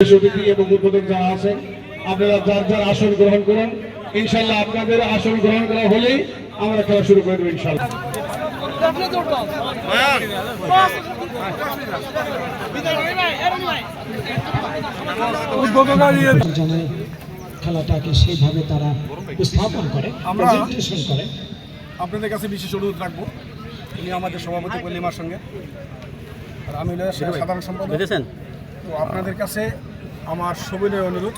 সমিতি এবং উদ্বোধক যারা আছেন আপনারা যার যার আসন গ্রহণ করুন। ইনশাল্লাহ আপনাদের আসন গ্রহণ করা হলেই আমরা খেলা শুরু করে দেবো ইনশাল্লাহ খেলাটাকে সেইভাবে তারা উপস্থাপন করে প্রেজেন্টেশন করে। আপনাদের কাছে বিশেষ অনুরোধ রাখব। উনি আমাদের সভাপতি পল্লিমার সঙ্গে। আর আমি সাধারণ সম্পাদক। তো আপনাদের কাছে আমার সবিনয় অনুরোধ।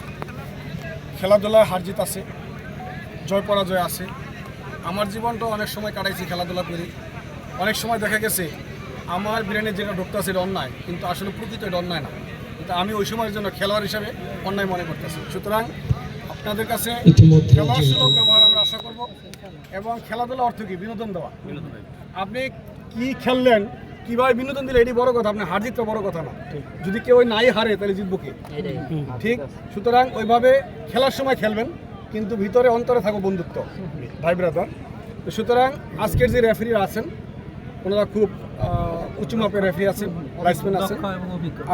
খেলাধুলায় হার জিত আছে জয় পরাজয় আছে। আমার জীবনটা অনেক সময় কাটাইছি খেলাধুলা করে। অনেক সময় দেখা গেছে আমার ব্রেনে যেটা ঢুকতেছে এটা অন্যায় কিন্তু আসলে প্রকৃত এটা অন্যায় না। কিন্তু আমি ওই সময়ের জন্য খেলোয়াড় হিসাবে অন্যায় মনে করতেছি। সুতরাং আপনাদের কাছে খেলার সুলভ ব্যবহার আমরা আশা করব এবং খেলাধুলা অর্থ কি? বিনোদন দেওয়া। আপনি কি খেললেন? কীভাবে বিনোদন দিলে? এটি বড় কথা আপনি হার জিতটা বড় কথা না। যদি কেউ ওই নাই হারে তাহলে জিতবো কে? ঠিক? সুতরাং ওইভাবে খেলার সময় খেলবেন কিন্তু ভিতরে অন্তরে থাকো বন্ধুত্ব ভাই ব্রাদার তো সুতরাং আজকের যে রেফারিরা আছেন ওনারা খুব আহ, উঁচু মাপের রেফারি আছেন লাইন্সম্যান আছেন।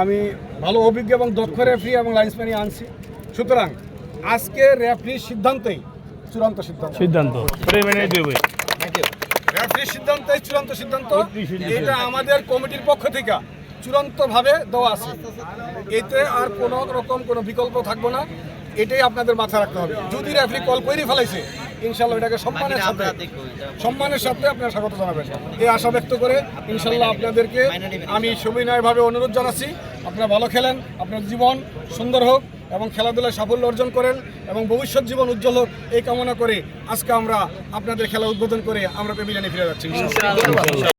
আমি ভালো অভিজ্ঞ এবং দক্ষ রেফারি এবং লাইন্সম্যানই আনছি। সুতরাং আজকে রেফারির সিদ্ধান্তেই চূড়ান্ত সিদ্ধান্ত। সিদ্ধান্ত। মেনে দেবে রেফারির সিদ্ধান্তই চূড়ান্ত সিদ্ধান্ত এটা আমাদের কমিটির পক্ষ থেকে চূড়ান্তভাবে দেওয়া আছে। এতে আর কোনো রকম কোনো বিকল্প থাকব না। এটাই আপনাদের মাথায় রাখতে হবে। যদি রেফারি কল করে ফেলাইছে ইনশাল্লাহ এটাকে সম্মানের সাথে সম্মানের সাথে আপনারা স্বাগত জানাবেন। এই আশা ব্যক্ত করে ইনশাল্লাহ আপনাদেরকে আমি সবিনয়ভাবে অনুরোধ জানাচ্ছি। আপনারা ভালো খেলেন আপনার জীবন সুন্দর হোক। এবং খেলাধুলায় সাফল্য অর্জন করেন এবং ভবিষ্যৎ জীবন উজ্জ্বল হোক, এই কামনা করে আজকে আমরা আপনাদের খেলা উদ্বোধন করে আমরা পেবিলিয়ানে ফিরে যাচ্ছি।